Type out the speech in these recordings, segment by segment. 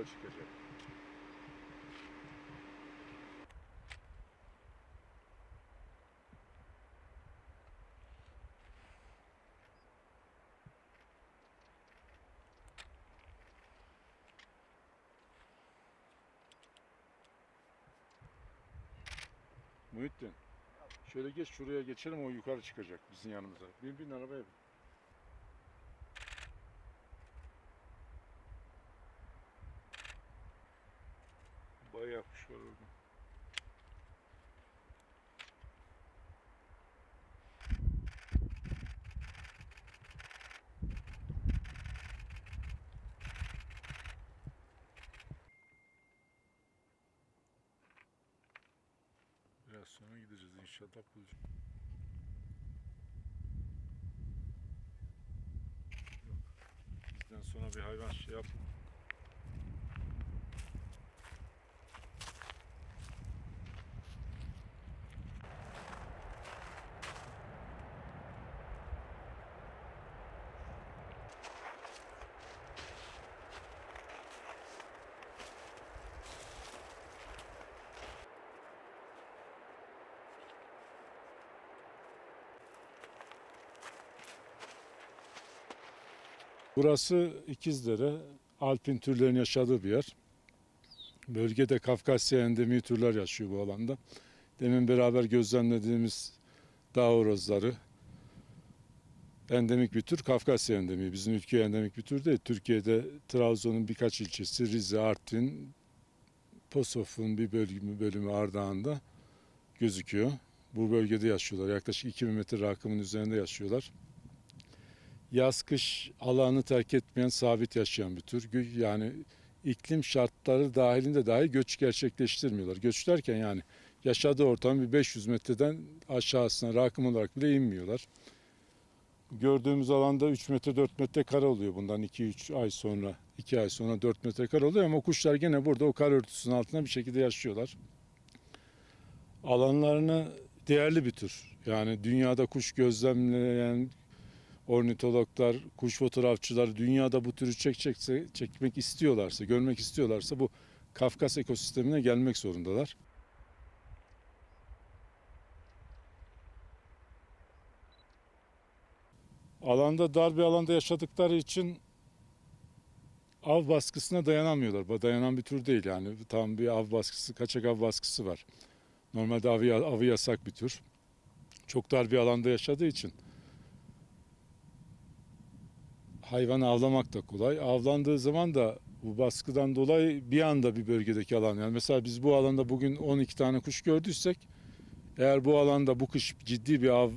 yola çıkacak. Muhittin. Şöyle geç şuraya geçelim o yukarı çıkacak bizim yanımıza. Bin bin arabaya bin. Var orada. Biraz sonra gideceğiz inşallah bulacağım. Yok. Bizden sonra bir hayvan şey yap. Burası İkizdere, alpin türlerin yaşadığı bir yer. Bölgede Kafkasya endemi türler yaşıyor bu alanda. Demin beraber gözlemlediğimiz dağ horozları endemik bir tür, Kafkasya endemi. Bizim ülkeye endemik bir tür değil. Türkiye'de Trabzon'un birkaç ilçesi, Rize, Artvin, Posof'un bir bölümü, bölümü Ardahan'da gözüküyor. Bu bölgede yaşıyorlar. Yaklaşık 2000 metre rakımın üzerinde yaşıyorlar yaz kış alanı terk etmeyen sabit yaşayan bir tür. Yani iklim şartları dahilinde dahi göç gerçekleştirmiyorlar. Göç derken yani yaşadığı ortam bir 500 metreden aşağısına rakım olarak bile inmiyorlar. Gördüğümüz alanda 3 metre 4 metre kar oluyor bundan 2-3 ay sonra 2 ay sonra 4 metre kar oluyor ama kuşlar gene burada o kar örtüsünün altında bir şekilde yaşıyorlar. Alanlarını değerli bir tür. Yani dünyada kuş gözlemleyen ornitologlar, kuş fotoğrafçıları dünyada bu türü çekecekse, çekmek istiyorlarsa, görmek istiyorlarsa bu Kafkas ekosistemine gelmek zorundalar. Alanda dar bir alanda yaşadıkları için av baskısına dayanamıyorlar. Dayanan bir tür değil yani. Tam bir av baskısı, kaçak av baskısı var. Normalde avı, avı yasak bir tür. Çok dar bir alanda yaşadığı için hayvanı avlamak da kolay. Avlandığı zaman da bu baskıdan dolayı bir anda bir bölgedeki alan yani mesela biz bu alanda bugün 12 tane kuş gördüysek eğer bu alanda bu kış ciddi bir av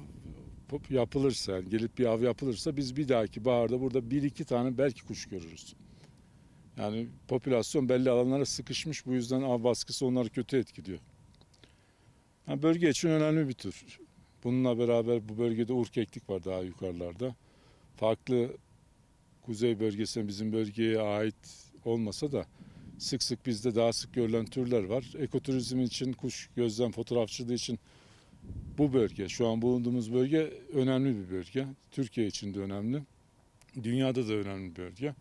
yapılırsa yani gelip bir av yapılırsa biz bir dahaki baharda burada bir iki tane belki kuş görürüz. Yani popülasyon belli alanlara sıkışmış bu yüzden av baskısı onları kötü etkiliyor. Yani bölge için önemli bir tür. Bununla beraber bu bölgede urkeklik var daha yukarılarda. Farklı kuzey bölgesine bizim bölgeye ait olmasa da sık sık bizde daha sık görülen türler var. Ekoturizm için, kuş gözlem fotoğrafçılığı için bu bölge, şu an bulunduğumuz bölge önemli bir bölge. Türkiye için de önemli. Dünyada da önemli bir bölge.